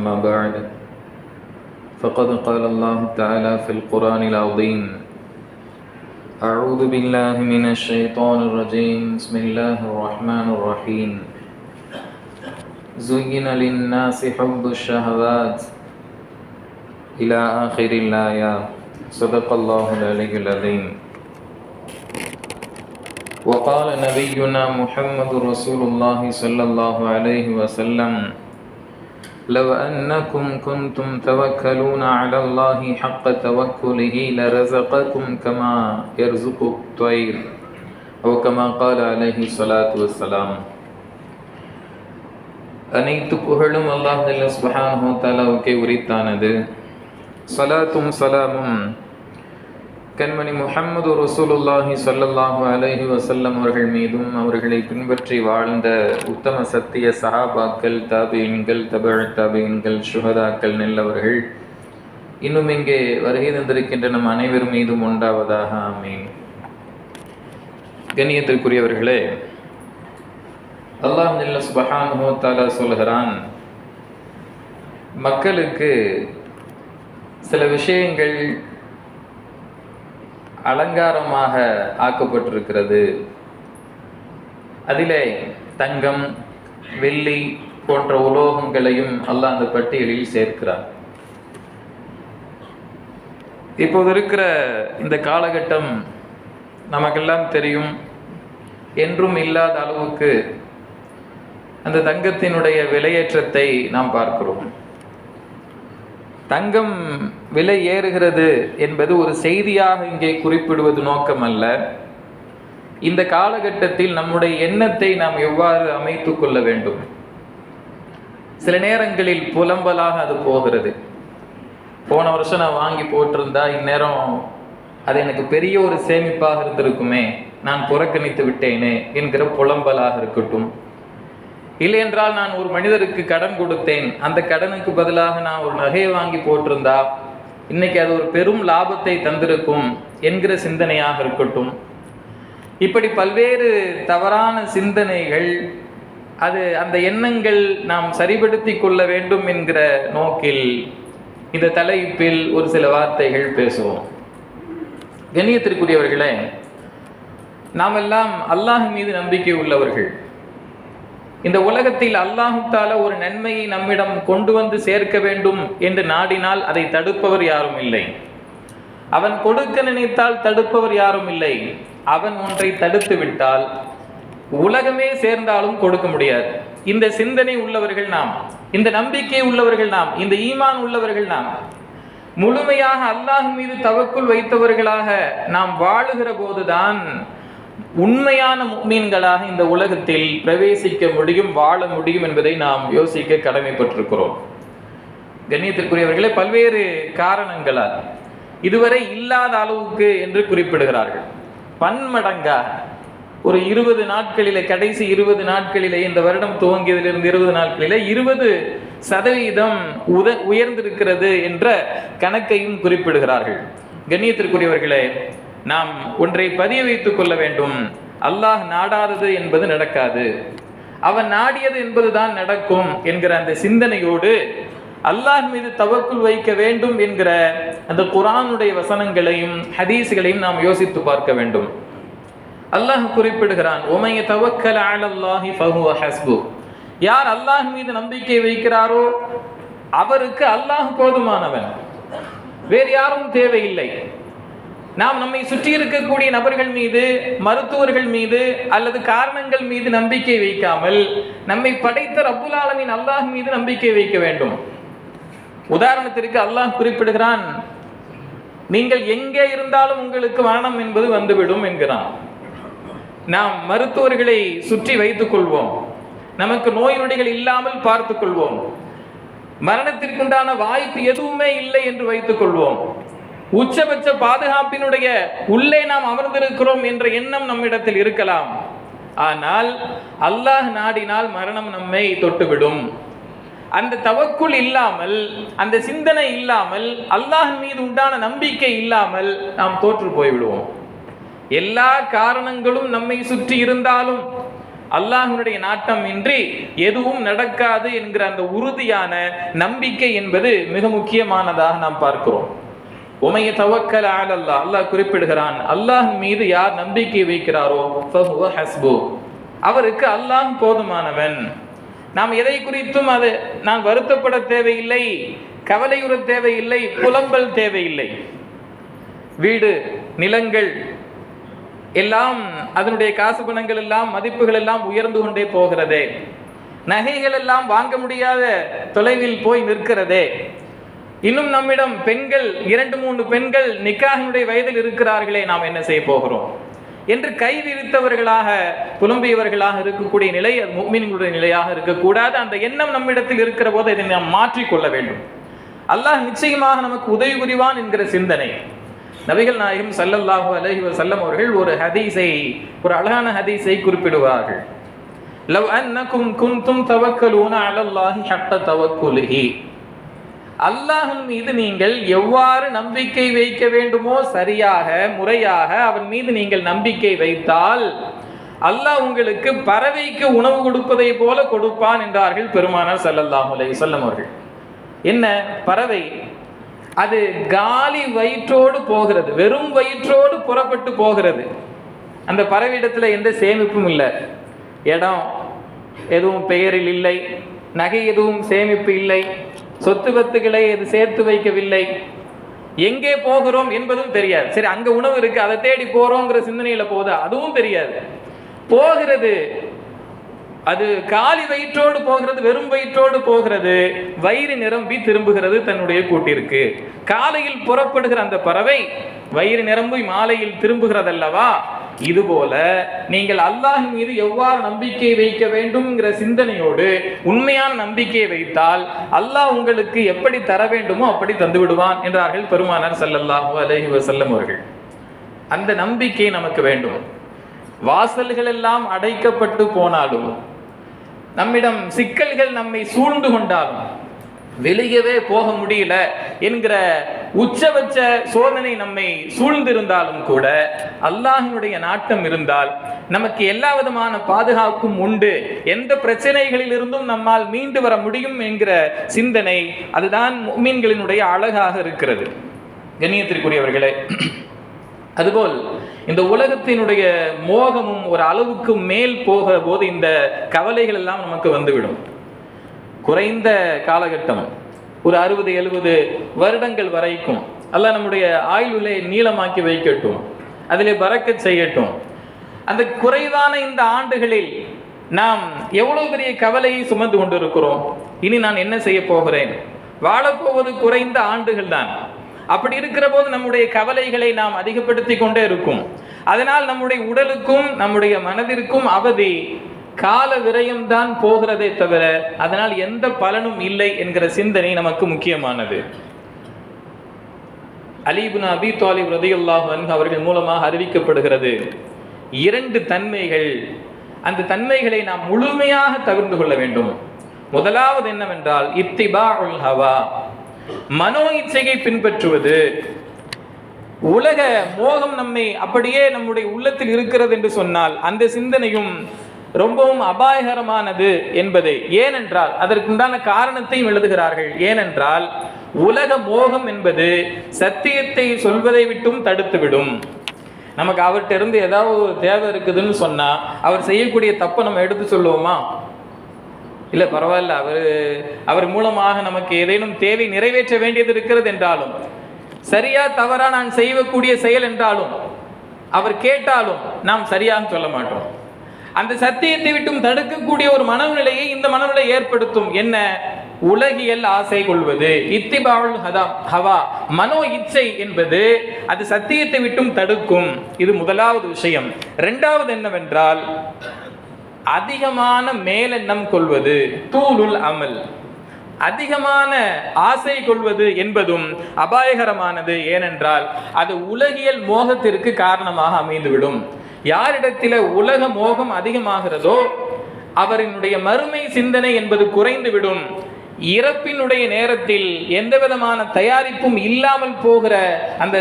أما بعد فقد قال الله تعالى في القرآن العظيم أعوذ بالله من الشيطان الرجيم بسم الله الرحمن الرحيم. زين للناس حب الشهوات إلى آخر الآية. صدق الله العلي العظيم. وقال نبينا محمد رسول الله صلى الله عليه وسلم لو أنكم كنتم توكلون على الله حق توكله لرزقكم كما يرزق الطير أو كما قال عليه الصلاة والسلام அனைத்து புகழும் அல்லாஹ் சுபஹானஹு தஆலாவுக்கே உரித்தானது சலாத்தும் சலாமும் கண்மணி முஹம்மது ரசூலுல்லாஹி சொல்லல்லாஹு அலஹி வசல்லம் அவர்கள் மீதும் அவர்களை பின்பற்றி வாழ்ந்த உத்தம சத்திய சஹாபாக்கள் தாபீன்கள் தபழ் தாபீன்கள் சுஹதாக்கள் நெல்லவர்கள். இன்னும் இங்கே வருகை தந்திருக்கின்ற நம் அனைவர் மீதும் உண்டாவதாக ஆமீன். கண்ணியத்திற்குரியவர்களே அல்லாஹ் நில்ல சுபஹான் தஆலா சொல்கிறான் மக்களுக்கு சில விஷயங்கள் அலங்காரமாக ஆக்கப்பட்டிருக்கிறது. அதிலே தங்கம் வெள்ளி போன்ற உலோகங்களையும் அல்லாஹ் அந்த பட்டியலில் சேர்க்கிறார் இப்போது இருக்கிற இந்த காலகட்டம் நமக்கெல்லாம் தெரியும் என்றும் இல்லாத அளவுக்கு அந்த தங்கத்தினுடைய விலையேற்றத்தை நாம் பார்க்கிறோம். தங்கம் விலை ஏறுகிறது என்பது ஒரு செய்தியாக இங்கே குறிப்பிடுவது நோக்கம் அல்ல இந்த காலகட்டத்தில் நம்முடைய எண்ணத்தை நாம் எவ்வாறு அமைத்து கொள்ள வேண்டும்? சில நேரங்களில் புலம்பலாக அது போகிறது. போன வருஷம் நான் வாங்கி போட்டிருந்தா இந்நேரம் அது எனக்கு பெரிய ஒரு சேமிப்பாக இருந்திருக்குமே. நான் புறக்கணித்து விட்டேனே என்கிற புலம்பலாக இருக்கட்டும். இல்லையென்றால் நான் ஒரு மனிதருக்கு கடன் கொடுத்தேன். அந்த கடனுக்கு பதிலாக நான் ஒரு நகையை வாங்கி போட்டிருந்தா இன்னைக்கு அது ஒரு பெரும் லாபத்தை தந்திருக்கும் என்கிற சிந்தனையாக இருக்கட்டும். இப்படி பல்வேறு தவறான சிந்தனைகள் அது அந்த எண்ணங்கள் நாம் சரிபடுத்தி கொள்ள வேண்டும் என்கிற நோக்கில் இந்த தலைப்பில் ஒரு சில வார்த்தைகள் பேசுவோம். கண்ணியத்திற்குரியவர்களே நாம் எல்லாம் அல்லாஹ் மீது நம்பிக்கை உள்ளவர்கள். இந்த உலகத்தில் அல்லாஹுத்தால ஒரு நன்மையை நம்மிடம் கொண்டு வந்து சேர்க்க வேண்டும் என்று நாடினால் அதை தடுப்பவர் யாரும் இல்லை. அவன் கொடுக்க நினைத்தால் தடுப்பவர் யாரும் இல்லை. அவன் ஒன்றை தடுத்து விட்டால் உலகமே சேர்ந்தாலும் கொடுக்க முடியாது. இந்த சிந்தனை உள்ளவர்கள் நாம் இந்த நம்பிக்கை உள்ளவர்கள் நாம் இந்த ஈமான் உள்ளவர்கள் நாம் முழுமையாக அல்லாஹ் மீது தவக்குள் வைத்தவர்களாக நாம் வாழுகிற போதுதான் உண்மையான மீன்களாக இந்த உலகத்தில் பிரவேசிக்க முடியும் வாழ முடியும் என்பதை நாம் யோசிக்க கடமைப்பட்டிருக்கிறோம். கண்ணியத்திற்குரியவர்களே பல்வேறு காரணங்களால் இதுவரை இல்லாத அளவுக்கு என்று குறிப்பிடுகிறார்கள். பன்மடங்காக ஒரு இருபது நாட்களிலே கடைசி இருபது நாட்களிலே இந்த வருடம் துவங்கியதிலிருந்து இருபது நாட்களிலே இருபது சதவீதம் உத உயர்ந்திருக்கிறது என்ற கணக்கையும் குறிப்பிடுகிறார்கள். கண்ணியத்திற்குரியவர்களே நாம் ஒன்றை பதிய வைத்துக் கொள்ள வேண்டும். அல்லாஹ் நாடாதது என்பது நடக்காது. அவன் நாடியது என்பதுதான் நடக்கும் என்கிற அந்த சிந்தனையோடு அல்லாஹ் மீது தவக்குள் வைக்க வேண்டும் என்கிற அந்த குரானுடைய வசனங்களையும் ஹதீஸ்களையும் நாம் யோசித்து பார்க்க வேண்டும். அல்லாஹ் குறிப்பிடுகிறான் உமைய தவக்கல் அலல்லாஹி ஃபஹுவ ஹஸ்பு. யார் அல்லாஹ் மீது நம்பிக்கை வைக்கிறாரோ அவருக்கு அல்லாஹ் போதுமானவன். வேறு யாரும் தேவையில்லை. நாம் நம்மை சுற்றி இருக்கக்கூடிய நபர்கள் மீது மருத்துவர்கள் மீது அல்லது காரணங்கள் மீது நம்பிக்கை வைக்காமல் நம்மை படைத்த ரப்புல் ஆலமின் அல்லாஹ் மீது நம்பிக்கை வைக்க வேண்டும். உதாரணத்திற்கு அல்லாஹ் குறிப்பிடுகிறான் நீங்கள் எங்கே இருந்தாலும் உங்களுக்கு மரணம் என்பது வந்துவிடும் என்கிறான். நாம் மருத்துவர்களை சுற்றி வைத்துக் கொள்வோம். நமக்கு நோய் நொடிகள் இல்லாமல் பார்த்துக் கொள்வோம். மரணத்திற்குண்டான வாய்ப்பு எதுவுமே இல்லை என்று வைத்துக் கொள்வோம். உச்சபட்ச பாதுகாப்பினுடைய உள்ளே நாம் அமர்ந்திருக்கிறோம் என்ற எண்ணம் நம்மிடத்தில் இருக்கலாம். ஆனால் அல்லாஹ் நாடினால் மரணம் நம்மை தொட்டுவிடும். அந்த தவக்குள் இல்லாமல் அந்த சிந்தனை இல்லாமல் அல்லாஹ் மீது உண்டான நம்பிக்கை இல்லாமல் நாம் தோற்று போய்விடுவோம். எல்லா காரணங்களும் நம்மை சுற்றி இருந்தாலும் அல்லாஹனுடைய நாட்டம் இன்றி எதுவும் நடக்காது என்கிற அந்த உறுதியான நம்பிக்கை என்பது மிக முக்கியமானதாக நாம் பார்க்கிறோம். உமைய தவக்கல் ஆலல்லா அல்லாஹ் குறிப்பிடுகிறான் அல்லாஹ் மீது யார் நம்பிக்கை வைக்கிறாரோ ஹஸ்பு அவருக்கு அல்லாஹ் போதுமானவன். நாம் எதை குறித்தும் அது நான் வருத்தப்பட தேவையில்லை கவலையுற தேவையில்லை புலம்பல் தேவையில்லை. வீடு நிலங்கள் எல்லாம் அதனுடைய காசு பணங்கள் எல்லாம் மதிப்புகள் எல்லாம் உயர்ந்து கொண்டே போகிறதே. நகைகள் எல்லாம் வாங்க முடியாத தொலைவில் போய் நிற்கிறதே. இன்னும் நம்மிடம் பெண்கள் இரண்டு மூன்று பெண்கள் நிக்காகினுடைய வயதில் இருக்கிறார்களே நாம் என்ன செய்ய போகிறோம்? என்று கை விரித்தவர்களாக புலம்பியவர்களாக இருக்கக்கூடிய நிலை அது முக்மீன்களுடைய நிலையாக இருக்கக்கூடாது. அந்த எண்ணம் நம்மிடத்தில் இருக்கிற போது இதை நாம் மாற்றிக்கொள்ள வேண்டும். அல்லாஹ் நிச்சயமாக நமக்கு உதவி புரிவான் என்கிற சிந்தனை. நபிகள் நாயகம் சல்லல்லாஹு அலஹி வஸல்லம் அவர்கள் ஒரு ஹதீஸை ஒரு அழகான ஹதீஸை குறிப்பிடுவார்கள். லவ் அன்னக்கும் குந்தும் தவக்கலூன அலல்லாஹி ஹட்ட தவக்குலிஹி. அல்லாஹின் மீது நீங்கள் எவ்வாறு நம்பிக்கை வைக்க வேண்டுமோ சரியாக முறையாக அவன் மீது நீங்கள் நம்பிக்கை வைத்தால் அல்லாஹ் உங்களுக்கு பறவைக்கு உணவு கொடுப்பதை போல கொடுப்பான் என்றார்கள் பெருமானார் ஸல்லல்லாஹு அலை வஸல்லம் அவர்கள். என்ன? பறவை. அது காலி வயிற்றோடு போகிறது வெறும் வயிற்றோடு புறப்பட்டு போகிறது. அந்த பறவையிடத்தில் எந்த சேமிப்பும் இல்லை. இடம் எதுவும் பெயரில் இல்லை நகை எதுவும் சேமிப்பு இல்லை சொத்து பத்துக்களை இது சேர்த்து வைக்கவில்லை. எங்கே போகிறோம் என்பதும் தெரியாது. சரி அங்க உணவு இருக்கு அதை தேடி போறோங்கிற சிந்தனையில போதா அதுவும் தெரியாது. போகிறது அது காலி வயிற்றோடு போகிறது வெறும் வயிற்றோடு போகிறது வயிறு நிரம்பி திரும்புகிறது தன்னுடைய கூட்டிற்கு. காலையில் புறப்படுகிற அந்த பறவை வயிறு நிரம்பி மாலையில் திரும்புகிறதல்லவா? இதுபோல நீங்கள் அல்லாஹ் மீது எவ்வாறு நம்பிக்கை வைக்க வேண்டும்ங்கிற சிந்தனையோடு உண்மையான நம்பிக்கையை வைத்தால் அல்லாஹ் உங்களுக்கு எப்படி தர வேண்டுமோ அப்படி தந்து விடுவான் என்றார்கள் பெருமானார் சல்லல்லாஹு அலஹி வசல்லம் அவர்கள். அந்த நம்பிக்கை நமக்கு வேண்டும். வாசல்கள் எல்லாம் அடைக்கப்பட்டு போனாலும் நம்மிடம் சிக்கல்கள் நம்மை சூழ்ந்து கொண்டாலும் வெளியவே போக முடியல என்கிற உச்சபட்ச சோதனை நம்மை சூழ்ந்திருந்தாலும் கூட அல்லாஹினுடைய நாட்டம் இருந்தால் நமக்கு எல்லா விதமான பாதுகாப்பும் உண்டு. எந்த பிரச்சனைகளில் இருந்தும் நம்மால் மீண்டு வர முடியும் என்கிற சிந்தனை அதுதான் மீன்களினுடைய அழகாக இருக்கிறது. கண்ணியத்திற்குரியவர்களே அதுபோல் இந்த உலகத்தினுடைய மோகமும் ஒரு அளவுக்கு மேல் போக போது இந்த கவலைகள் எல்லாம் நமக்கு வந்துவிடும். குறைந்த காலகட்டம் ஒரு அறுபது எழுபது வருடங்கள் வரைக்கும் அல்லாஹ் நம்முடைய ஆயுளை நீளமாக்கி வைக்கட்டும். அதிலே பறக்க செய்யட்டும். அந்த குறைவான இந்த ஆண்டுகளில் நாம் எவ்வளவு பெரிய கவலையை சுமந்து கொண்டிருக்கிறோம்? இனி நான் என்ன செய்ய போகிறேன்? வாழப்போவது குறைந்த ஆண்டுகள் தான் அப்படி இருக்கிற போது நம்முடைய கவலைகளை நாம் அதிகப்படுத்தி கொண்டே இருக்கும். அதனால் நம்முடைய உடலுக்கும் நம்முடைய மனதிற்கும் அவதி கால விரயம்தான் போகிறதே தவிர அதனால் எந்த பலனும் இல்லை என்கிற சிந்தனை நமக்கு முக்கியமானது. அலீபுன் அபி தாலிப் ரதியுல்லாஹ் அவர்கள் மூலமாக அறிவிக்கப்படுகிறது. இரண்டு தன்மைகள். அந்த தன்மைகளை நாம் முழுமையாக தவிர்த்து கொள்ள வேண்டும். முதலாவது என்னவென்றால் இத்திபா உல் ஹவா. மனோ இச்சையை பின்பற்றுவது. உலக மோகம் நம்மை அப்படியே நம்முடைய உள்ளத்தில் இருக்கிறது என்று சொன்னால் அந்த சிந்தனையும் ரொம்பவும் அபாயகரமானது என்பதை. ஏனென்றால் அதற்குண்டான காரணத்தையும் எழுதுகிறார்கள். ஏனென்றால் உலக மோகம் என்பது சத்தியத்தை சொல்வதை விட்டும் தடுத்துவிடும். நமக்கு அவர்கிட்ட இருந்து ஏதாவது ஒரு தேவை இருக்குதுன்னு சொன்னா அவர் செய்யக்கூடிய தப்பை நம்ம எடுத்து சொல்லுவோமா? இல்லை பரவாயில்ல. அவர் அவர் மூலமாக நமக்கு ஏதேனும் தேவை நிறைவேற்ற வேண்டியது இருக்கிறது என்றாலும் சரியா தவறா நான் செய்யக்கூடிய செயல் என்றாலும் அவர் கேட்டாலும் நாம் சரியாக சொல்ல மாட்டோம். அந்த சத்தியத்தை விட்டும் தடுக்கக்கூடிய ஒரு மனநிலையை இந்த மனநிலை ஏற்படுத்தும். என்ன? உலகியல் ஆசை கொள்வது. இத்திபாவுல் ஹதாம் ஹவா மனோ இச்சை என்பது அது சத்தியத்தை விட்டும் தடுக்கும். இது முதலாவது விஷயம். இரண்டாவது என்னவென்றால் அதிகமான மேலெண்ணம் கொள்வது தூளுல் அமல். அதிகமான ஆசை கொள்வது என்பதும் அபாயகரமானது. ஏனென்றால் அது உலகியல் மோகத்திற்கு காரணமாக அமைந்துவிடும். யாரிடத்தில் உலக மோகம் அதிகமாகிறதோ அவரினுடைய மறுமை சிந்தனை என்பது குறைந்துவிடும். இறப்பினுடைய நேரத்தில் எந்த விதமான தயாரிப்பும் இல்லாமல் போகிற அந்த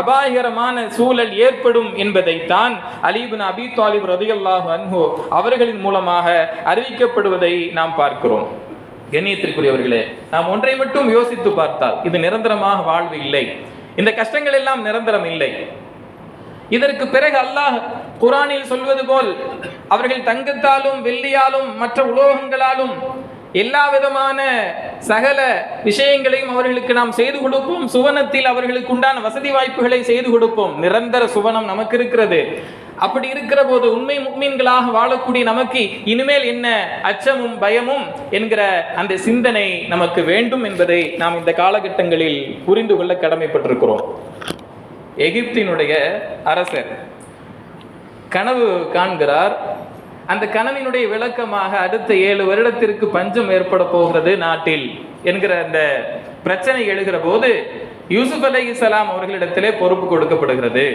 அபாயகரமான சூழல் ஏற்படும் என்பதைத்தான் அலீபின் அபி தாலிப் ரதியல்லாஹ் அன்ஹு அவர்களின் மூலமாக அறிவிக்கப்படுவதை நாம் பார்க்கிறோம். கண்ணியத்திற்குரியவர்களே நாம் ஒன்றை மட்டும் யோசித்து பார்த்தால் இது நிரந்தரமாக வாழ்வு இல்லை. இந்த கஷ்டங்கள் எல்லாம் நிரந்தரம் இல்லை. இதற்கு பிறகு அல்லாஹ் குரானில் சொல்வது போல் அவர்கள் தங்கத்தாலும் வெள்ளியாலும் மற்ற உலோகங்களாலும் எல்லா விதமான சகல விஷயங்களையும் அவர்களுக்கு நாம் செய்து கொடுப்போம். சுவனத்தில் அவர்களுக்கு உண்டான வசதி வாய்ப்புகளை செய்து கொடுப்போம். நிரந்தர சுவனம் நமக்கு இருக்கிறது. அப்படி இருக்கிற போது உண்மை முக்மீன்களாக வாழக்கூடிய நமக்கு இனிமேல் என்ன அச்சமும் பயமும் என்கிற அந்த சிந்தனை நமக்கு வேண்டும் என்பதை நாம் இந்த காலகட்டங்களில் புரிந்து கொள்ள கடமைப்பட்டிருக்கிறோம். எகிப்தினுடைய அரசர் கனவு காண்கிறார். அந்த கனவினுடைய விளக்கமாக அடுத்த ஏழு வருடத்திற்கு பஞ்சம் ஏற்பட போகிறது நாட்டில் என்கிற அந்த பிரச்சனை எழுகிற போது யூசுப் அலை இஸ்லாம் அவர்களிடத்திலே பொறுப்பு கொடுக்கப்படுகிறது.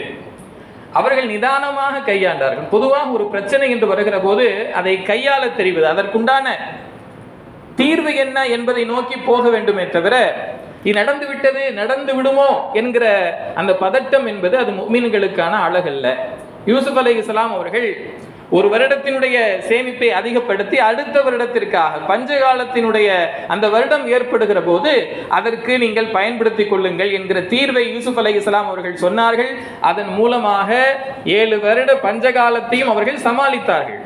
அவர்கள் நிதானமாக கையாண்டார்கள். பொதுவாக ஒரு பிரச்சனை என்று வருகிற போது அதை கையாள தெரிவது அதற்குண்டான தீர்வு என்ன என்பதை நோக்கி போக வேண்டுமே தவிர இது நடந்து விட்டது நடந்து விடுமோ? என்கிற அந்த பதட்டம் என்பது அது மீன்களுக்கான அழகல்ல. யூசுப் அலை இஸ்லாம் அவர்கள் ஒரு வருடத்தினுடைய சேமிப்பை அதிகப்படுத்தி அடுத்த வருடத்திற்காக பஞ்சகாலத்தினுடைய அந்த வருடம் ஏற்படுகிற போது அதற்கு நீங்கள் பயன்படுத்திக் கொள்ளுங்கள் என்கிற தீர்வை யூசுப் அலை இஸ்லாம் அவர்கள் சொன்னார்கள். அதன் மூலமாக ஏழு வருட பஞ்சகாலத்தையும் அவர்கள் சமாளித்தார்கள்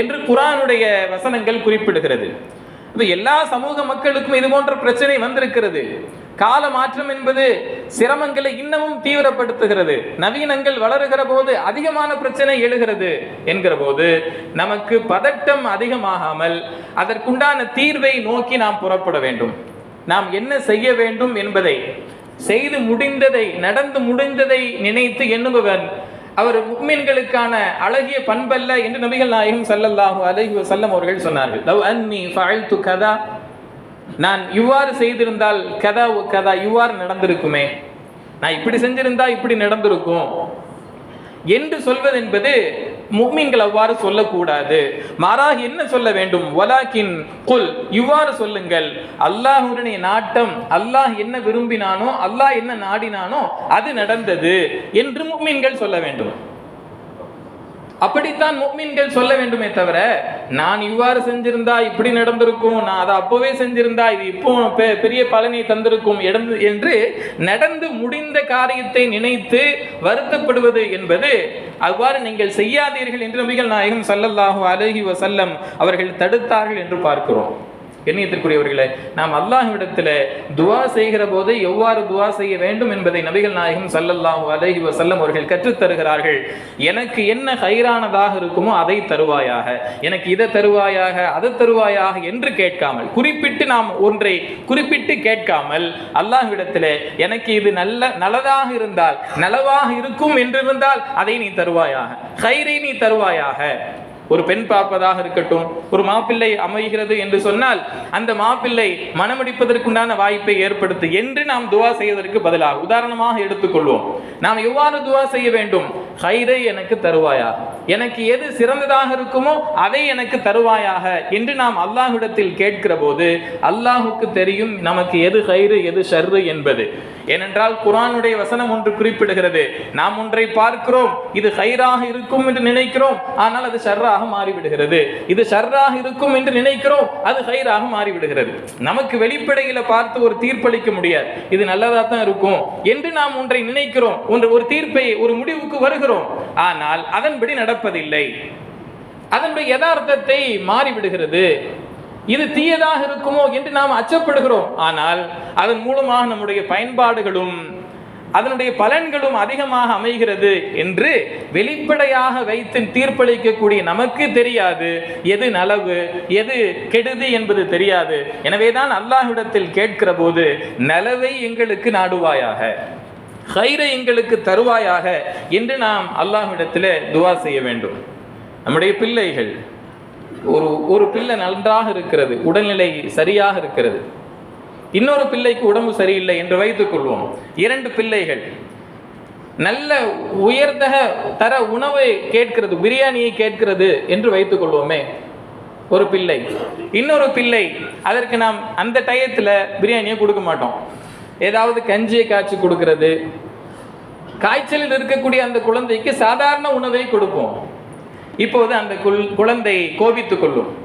என்று குரானுடைய வசனங்கள் குறிப்பிடுகிறது. எல்லா சமூக மக்களுக்கும் இது போன்ற பிரச்சனை வந்திருக்கிறது. கால மாற்றம் என்பது சிரமங்களை இன்னமும் தீவிரப்படுத்துகிறது. நவீனங்கள் வளருகிற போது அதிகமான பிரச்சனை எழுகிறது என்கிற போது நமக்கு பதட்டம் அதிகமாகாமல் அதற்குண்டான தீர்வை நோக்கி நாம் புறப்பட வேண்டும். நாம் என்ன செய்ய வேண்டும் என்பதை செய்து முடிந்ததை நடந்து முடிந்ததை நினைத்து எண்ணுபவன் அவர் முக்மீன்களுக்கான அழகிய பண்பல்ல என்று நபிகள் நாயகம் ஸல்லல்லாஹு அலைஹி வஸல்லம் அவர்கள் சொன்னார்கள். லவ் அன்னி ஃபஅல்து கதா நான் இவ்வாறு செய்திருந்தால் கதா ஒ கதா இவ்வாறு நடந்திருக்குமே. நான் இப்படி செஞ்சிருந்தா இப்படி நடந்திருக்கும். என்று சொல்வது என்பது முக்மீன்கள் அவ்வாறு சொல்லக்கூடாது. மாறாக என்ன சொல்ல வேண்டும்? வலாக்கின் குல் இவ்வாறு சொல்லுங்கள். அல்லாஹுடைய நாட்டம் அல்லாஹ் என்ன விரும்பினானோ அல்லாஹ் என்ன நாடினானோ அது நடந்தது என்று முக்மீன்கள் சொல்ல வேண்டும். அப்படித்தான் முக்மீன்கள் சொல்ல வேண்டுமே தவிர நான் இவ்வாறு செஞ்சிருந்தா இப்படி நடந்திருக்கும் நான் அதை அப்போவே செஞ்சிருந்தா இது இப்போ பெ- பெரிய பலனை தந்திருக்கும் இடந்து என்று நடந்து முடிந்த காரியத்தை நினைத்து வருத்தப்படுவது என்பது அவ்வாறு நீங்கள் செய்யாதீர்கள் என்று நபிகள் நாயகம் சல்லல்லாஹு அலைஹி வசல்லம் அவர்கள் தடுத்தார்கள் என்று பார்க்கிறோம். கண்ணியத்திற்குரியவர்களே நாம் அல்லாஹ்விடத்தில் துவா செய்கிற போது எவ்வாறு துவா செய்ய வேண்டும் என்பதை நபிகள் நாயகம் சல்லல்லாஹ் அலஹி வசல்லம் அவர்கள் கற்றுத் தருகிறார்கள். எனக்கு என்ன ஹைரானதாக இருக்குமோ அதை தருவாயாக. எனக்கு இதை தருவாயாக அதை தருவாயாக என்று கேட்காமல் குறிப்பிட்டு நாம் ஒன்றை குறிப்பிட்டு கேட்காமல் அல்லாஹ்விடத்தில் எனக்கு இது நல்ல நல்லதாக இருந்தால் நலவாக இருக்கும் என்றிருந்தால் அதை நீ தருவாயாக. ஹைரை நீ தருவாயாக. ஒரு பெண் பார்ப்பதாக இருக்கட்டும் ஒரு மாப்பிள்ளை அமைகிறது என்று சொன்னால் அந்த மாப்பிள்ளை மனமடிப்பதற்குண்டான வாய்ப்பை ஏற்படுத்து என்று நாம் துவா செய்வதற்கு பதிலாக உதாரணமாக எடுத்துக்கொள்வோம். நாம் எவ்வாறு துவா செய்ய வேண்டும்? ஹைரை எனக்கு தருவாயா? எனக்கு எது சிறந்ததாக இருக்குமோ அதை எனக்கு தருவாயாக என்று நாம் அல்லாஹ்விடத்தில் கேட்கிற போது அல்லாஹுக்கு தெரியும் நமக்கு எது ஹைரு எது ஷர்ரு என்பது. ஏனென்றால் குரானுடைய வசனம் ஒன்று குறிப்பிடுகிறது. நாம் ஒன்றை பார்க்கிறோம் இது ஹைராக இருக்கும் என்று நினைக்கிறோம் ஆனால் அது ஷர்ராக மாறிவிடுகிறது. இது ஷர்ராக இருக்கும் என்று நினைக்கிறோம் அது ஹைராக மாறிவிடுகிறது. நமக்கு வெளிப்படையில பார்த்து ஒரு தீர்ப்பளிக்க முடியாது. இது நல்லதா தான் இருக்கும். என்று நாம் ஒன்றை நினைக்கிறோம் ஒன்று ஒரு தீர்ப்பை ஒரு முடிவுக்கு வருகிறோம் ஆனால் அதன்படி நடப்பதில்லை. அதனுடைய யதார்த்தத்தை மாறிவிடுகிறது. இது தீயதாக இருக்குமோ என்று நாம் அச்சப்படுகிறோம். ஆனால் அதன் மூலமாக நம்முடைய பயன்பாடுகளும் அதனுடைய பலன்களும் அதிகமாக அமைகிறது என்று வெளிப்படையாக வைத்து தீர்ப்பளிக்கக்கூடிய நமக்கு தெரியாது. எது நலவு எது கெடுதி என்பது தெரியாது. எனவேதான் அல்லாஹ்விடத்தில் கேட்கிற போது நலவை எங்களுக்கு நாடுவாயாக. ஹைரை எங்களுக்கு தருவாயாக என்று நாம் அல்லாஹ்விடத்தில் துவா செய்ய வேண்டும். நம்முடைய பிள்ளைகள் ஒரு ஒரு பிள்ளை நன்றாக இருக்கிறது உடல்நிலை சரியாக இருக்கிறது. இன்னொரு பிள்ளைக்கு உடம்பு சரியில்லை என்று வைத்துக்கொள்வோம் இரண்டு பிள்ளைகள் நல்ல உயர்தக தர உணவை கேட்கிறது பிரியாணியை கேட்கிறது என்று வைத்துக் கொள்வோமே. ஒரு பிள்ளை இன்னொரு பிள்ளை அதற்கு நாம் அந்த டயத்தில் பிரியாணியை கொடுக்க மாட்டோம். ஏதாவது கஞ்சியை காய்ச்சி கொடுக்கறது. காய்ச்சலில் இருக்கக்கூடிய அந்த குழந்தைக்கு சாதாரண உணவை கொடுப்போம். இப்போது அந்த குழந்தை கோபித்து கொள்ளும்.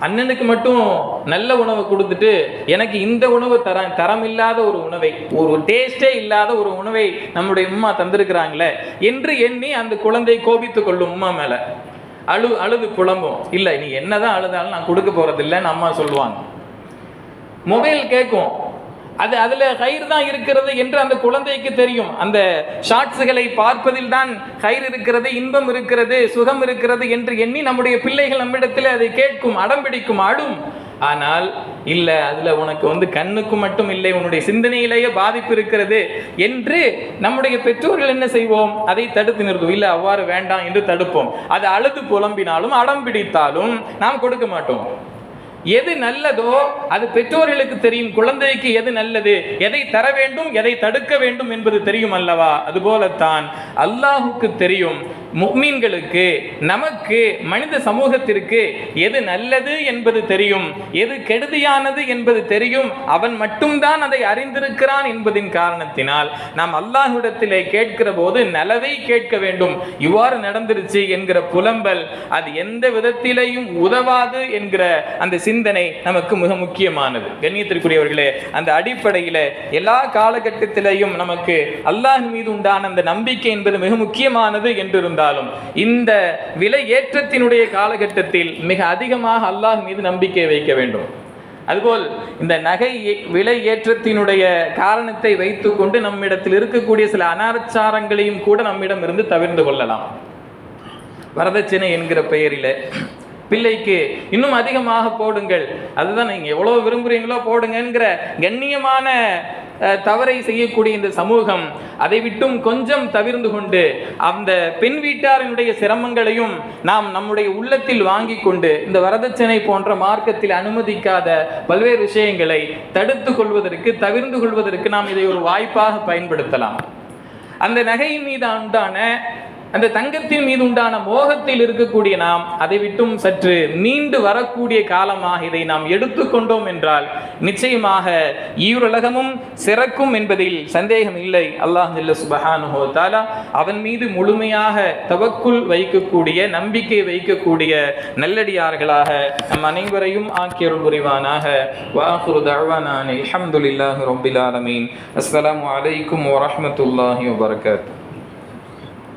அண்ணனுக்கு மட்டும் நல்ல உணவை கொடுத்துட்டு எனக்கு இந்த உணவு தர தரம் இல்லாத ஒரு உணவை ஒரு டேஸ்டே இல்லாத ஒரு உணவை நம்முடைய உம்மா தந்திருக்கிறாங்களே என்று எண்ணி அந்த குழந்தை கோபித்து கொள்ளும் உம்மா மேல. அழு அழுது புலம்பும். இல்லை நீ என்னதான் அழுதாலும் நான் கொடுக்க போறதில்லைன்னு அம்மா சொல்லுவாங்க. மொபைல் கேட்கும். அது அதுல கயிறு தான் இருக்கிறது என்று அந்த குழந்தைக்கு தெரியும். அந்த ஷார்ட்ஸுகளை பார்ப்பதில் தான் கயிறு இருக்கிறது இன்பம் இருக்கிறது சுகம் இருக்கிறது என்று எண்ணி நம்முடைய பிள்ளைகள் நம்மிடத்தில் அதை கேட்கும் அடம் பிடிக்கும் ஆனால் இல்லை அதில் உனக்கு வந்து கண்ணுக்கு மட்டும் இல்லை உன்னுடைய சிந்தனையிலேயே பாதிப்பு இருக்கிறது என்று நம்முடைய பெற்றோர்கள் என்ன செய்வோம்? அதை தடுத்து நிறுத்துவோம். இல்லை அவ்வாறு வேண்டாம் என்று தடுப்போம். அது அழுது புலம்பினாலும் அடம் பிடித்தாலும் நாம் கொடுக்க மாட்டோம். எது நல்லதோ அது பெற்றோர்களுக்கு தெரியும் குழந்தைக்கு எது நல்லது எதை தர வேண்டும் எதை தடுக்க வேண்டும் என்பது தெரியும் அல்லவா? அதுபோலத்தான் அல்லாஹுக்கு தெரியும். முக்மீன்களுக்கு நமக்கு மனித சமூகத்திற்கு எது நல்லது என்பது தெரியும் எது கெடுதியானது என்பது தெரியும் அவன் மட்டும்தான் அதை அறிந்திருக்கிறான் என்பதின் காரணத்தினால் நாம் அல்லாஹ்விடத்திலே கேட்கிற போது நலவை கேட்க வேண்டும். இவ்வாறு நடந்துருச்சு என்கிற புலம்பல் அது எந்த விதத்திலையும் உதவாது என்கிற அந்த சிந்தனை நமக்கு மிக முக்கியமானது. கண்ணியத்திற்குரியவர்களே அந்த அடிப்படையில் எல்லா காலகட்டத்திலையும் நமக்கு அல்லாஹ் மீது உண்டான அந்த நம்பிக்கை என்பது மிக முக்கியமானது என்றிருந்த இருந்தாலும் இந்த விலை ஏற்றத்தினுடைய காலகட்டத்தில் மிக அதிகமாக அல்லாஹ் மீது நம்பிக்கை வைக்க வேண்டும். அதுபோல் இந்த நகை ஏ- விலை ஏற்றத்தினுடைய காரணத்தை வைத்துக்கொண்டு நம்மிடத்தில் இருக்கக்கூடிய சில அனாச்சாரங்களையும் கூட நம்மிடம் இருந்து தவிர்ந்து கொள்ளலாம். வரதட்சணை என்கிற பெயரில் பிள்ளைக்கு இன்னும் அதிகமாக போடுங்கள். அதுதான் நீங்கள் எவ்வளோ விரும்புகிறீங்களோ போடுங்கிற கண்ணியமான தவறை செய்யக்கூடிய இந்த சமூகம் அதை விட்டும் கொஞ்சம் தவிர்ந்து கொண்டு அந்த பெண் வீட்டாரினுடைய சிரமங்களையும் நாம் நம்முடைய உள்ளத்தில் வாங்கி கொண்டு இந்த வரதட்சணை போன்ற மார்க்கத்தில் அனுமதிக்காத பல்வேறு விஷயங்களை தடுத்து கொள்வதற்கு தவிர்ந்து கொள்வதற்கு நாம் இதை ஒரு வாய்ப்பாக பயன்படுத்தலாம். அந்த நகையின் மீது உண்டான அந்த தங்கத்தின் மீது உண்டான மோகத்தில் இருக்கக்கூடிய நாம் அதை விட்டும் சற்று மீண்டு வரக்கூடிய காலமாக இதை நாம் எடுத்துக்கொண்டோம் என்றால் நிச்சயமாக ஈருலகமும் சிறக்கும் என்பதில் சந்தேகம் இல்லை. அல்லாஹ் ஜல்ல தாலா அவன் மீது முழுமையாக தவக்குள் வைக்கக்கூடிய நம்பிக்கை வைக்கக்கூடிய நல்லடியார்களாக நம் அனைவரையும் ஆக்கியருள் புரிவானாக. வாஹுரு தஅவானா அல்ஹம்துலில்லாஹி ரப்பில் ஆலமீன். அஸ்ஸலாமு